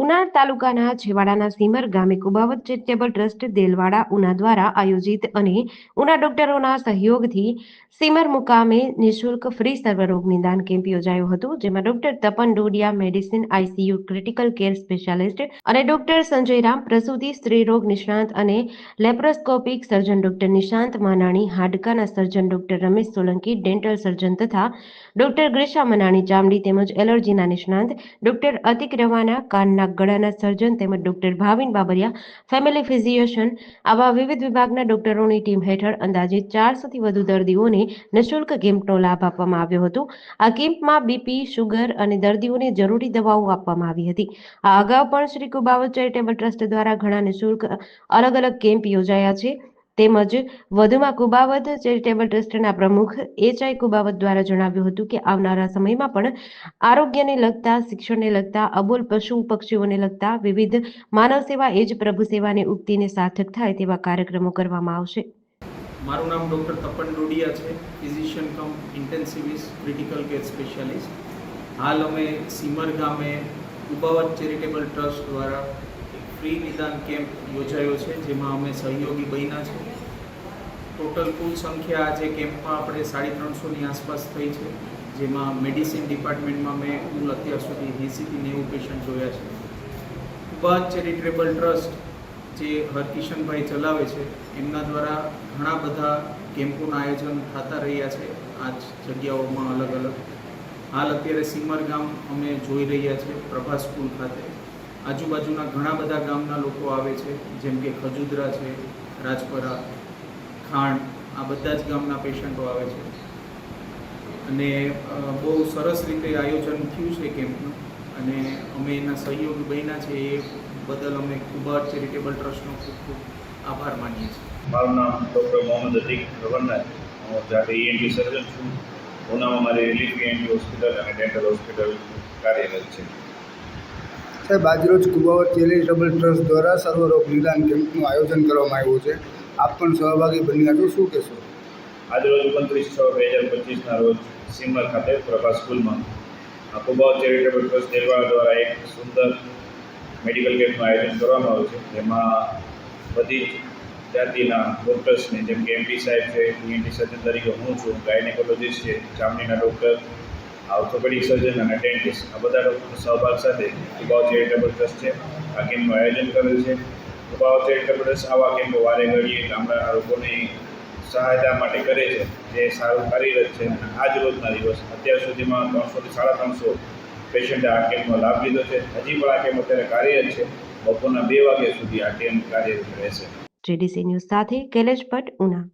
ઉના તાલુકાના છેવાડાના સીમર ગામે કુબાવત ચેરિટેબલ ટ્રસ્ટ દેલવાડા ઉના દ્વારા આયોજિત અને ઉના ડોક્ટરોના સહયોગથી સીમર મુકામે નિઃશુલ્ક ફ્રી સર્વરોગ નિદાન કેમ્પ યોજાયો હતો, જેમાં doctor Tapan Dodiya, medicine ICU critical care specialist અને ડોક્ટર સંજયરામ પ્રસૂતિ સ્ત્રીરોગ નિષ્ણાંત અને laparoscopic surgeon doctor Nishant Manani, હાડકાના surgeon doctor Ramesh Solanki, dental surgeon તથા ડોક્ટર ગ્રીષા મનાણી, ચામડી તેમજ એલર્જીના નિષ્ણાંત ડોક્ટર અતિક રવાના, કાનના ગળાના સર્જન તેમજ doctor Bhavin Babariya, family physician આવા વિવિધ વિભાગના ડોક્ટરોની ટીમ હેઠળ અંદાજે ચારસોથી વધુ દર્દીઓને નિઃશુલ્ક કેમ્પનો લાભ આપવામાં આવ્યો હતો. આ કેમ્પમાં બીપી શુગર અને દર્દીઓને જરૂરી દવાઓ આપવામાં આવી હતી. આ અગાઉ પણ શ્રી કુબાવત ચેરિટેબલ ટ્રસ્ટ દ્વારા ઘણા નિઃશુલ્ક અલગ અલગ કેમ્પ યોજાયા છે. તેમજ વધુમાં કુબાવત ચેરિટેબલ ટ્રસ્ટના પ્રમુખ એચઆઈ કુબાવત દ્વારા જણાવ્યું હતું કે આવનારા સમયમાં પણ આરોગ્યને લગતા, શિક્ષણને લગતા, અબોલ પશુ પક્ષીઓને લગતા વિવિધ માનવ સેવા, એ જ પ્રભુ સેવાની ઉક્તિને સાર્થક થાય તેવા કાર્યક્રમો કરવામાં આવશે. મારું નામ ડૉક્ટર તપન ડોડિયા છે, physician cum intensivist critical care specialist. હાલ અમે સીમર ગામે કુબાવત ચેરિટેબલ ટ્રસ્ટ દ્વારા ફ્રી નિદાન કેમ્પ યોજાયો છે, જેમાં અમે સહયોગી બન્યા છે. ટોટલ કુલ સંખ્યા આજે કેમ્પમાં આપણે સાડી ત્રણસોની આસપાસ થઈ છે, જેમાં મેડિસિન ડિપાર્ટમેન્ટમાં મેં કુલ અત્યાર સુધી એંસીથી નેવું પેશન્ટ જોયા છે. ઉબાવત ચેરિટેબલ ટ્રસ્ટ જે હરકિશનભાઈ ચલાવે છે, એમના દ્વારા ઘણા બધા કેમ્પોના આયોજન થતા રહ્યા છે, આ જગ્યાઓમાં અલગ અલગ. હાલ અત્યારે સીમર ગામ અમે જોઈ રહ્યા છે પ્રભા સ્કૂલ ખાતે. આજુબાજુના ઘણા બધા ગામના લોકો આવે છે, જેમ કે ખજુદરા છે, રાજપરા, ખાંડ, આ બધા જ ગામના પેશન્ટો આવે છે. અને બહુ સરસ રીતે આયોજન થયું છે કેમ્પનું. અને અમે એના સહયોગી બન્યા છે, એ બદલ અમે ખૂબ જ ચેરિટેબલ ટ્રસ્ટનો ખૂબ ખૂબ આભાર માનીએ છીએ. મારું નામ ડૉક્ટર મોહમ્મદ અતીક ગવર્નર હું જાતે ઈએનટી સર્જન છું. ઉનામાં મારી રિલીફ ઈએનટી હોસ્પિટલ અને ડેન્ટલ હોસ્પિટલ કાર્યરત છે. સાહેબ, આજરોજ કુબાવત ચેરિટેબલ ટ્રસ્ટ દ્વારા સર્વરોગ નિદાન કેમ્પનું આયોજન કરવામાં આવ્યું છે. આપ પણ સહભાગી બન્યા છો, શું કહેશો? આજરોજ ઓગણત્રીસ છ બે હજાર પચીસના રોજ સિમર ખાતે પ્રભા સ્કૂલમાં કુબાવ ચેરિટેબલ ટ્રસ્ટ દેલવાડા દ્વારા એક સુંદર મેડિકલ કેમ્પનું આયોજન કરવામાં આવ્યું છે. જેમાં બધી જાતિના ડૉક્ટર્સને, જેમ કે એમપી સાહેબ છે ઈએનટી સર્જન તરીકે હું છું, ગાયનેકોલોજીસ્ટ છે, ચામડીના ડૉક્ટર ઓર્થોપેડિક સર્જન અને ડેન્ટિસ્ટ આ બધા ડૉક્ટરનો સહભાગ સાથે કુબાવ ચેરિટેબલ ટ્રસ્ટ છે, આ કેમ્પનું આયોજન કરેલ છે. કુબાવ ચેરિટેબલ ટ્રસ્ટ આવા કેમ્પો વારે ઘડીએ ગામડાના લોકોની સહાયતા માટે કરે છે, જે સારું કાર્યરત છે અને આજ રોજના દિવસ અત્યાર સુધીમાં ત્રણસોથી સાડા ત્રણસો પેશન્ટે આ કેમ્પનો લાભ લીધો છે. હજી પણ આ કેમ્પ અત્યારે કાર્યરત છે. બપોરના બે વાગ્યા સુધી આ કેમ્પ કાર્યરત રહેશે. જીડીસી ન્યૂઝ સાથે કૈલેશ ભટ્ટ ઉના.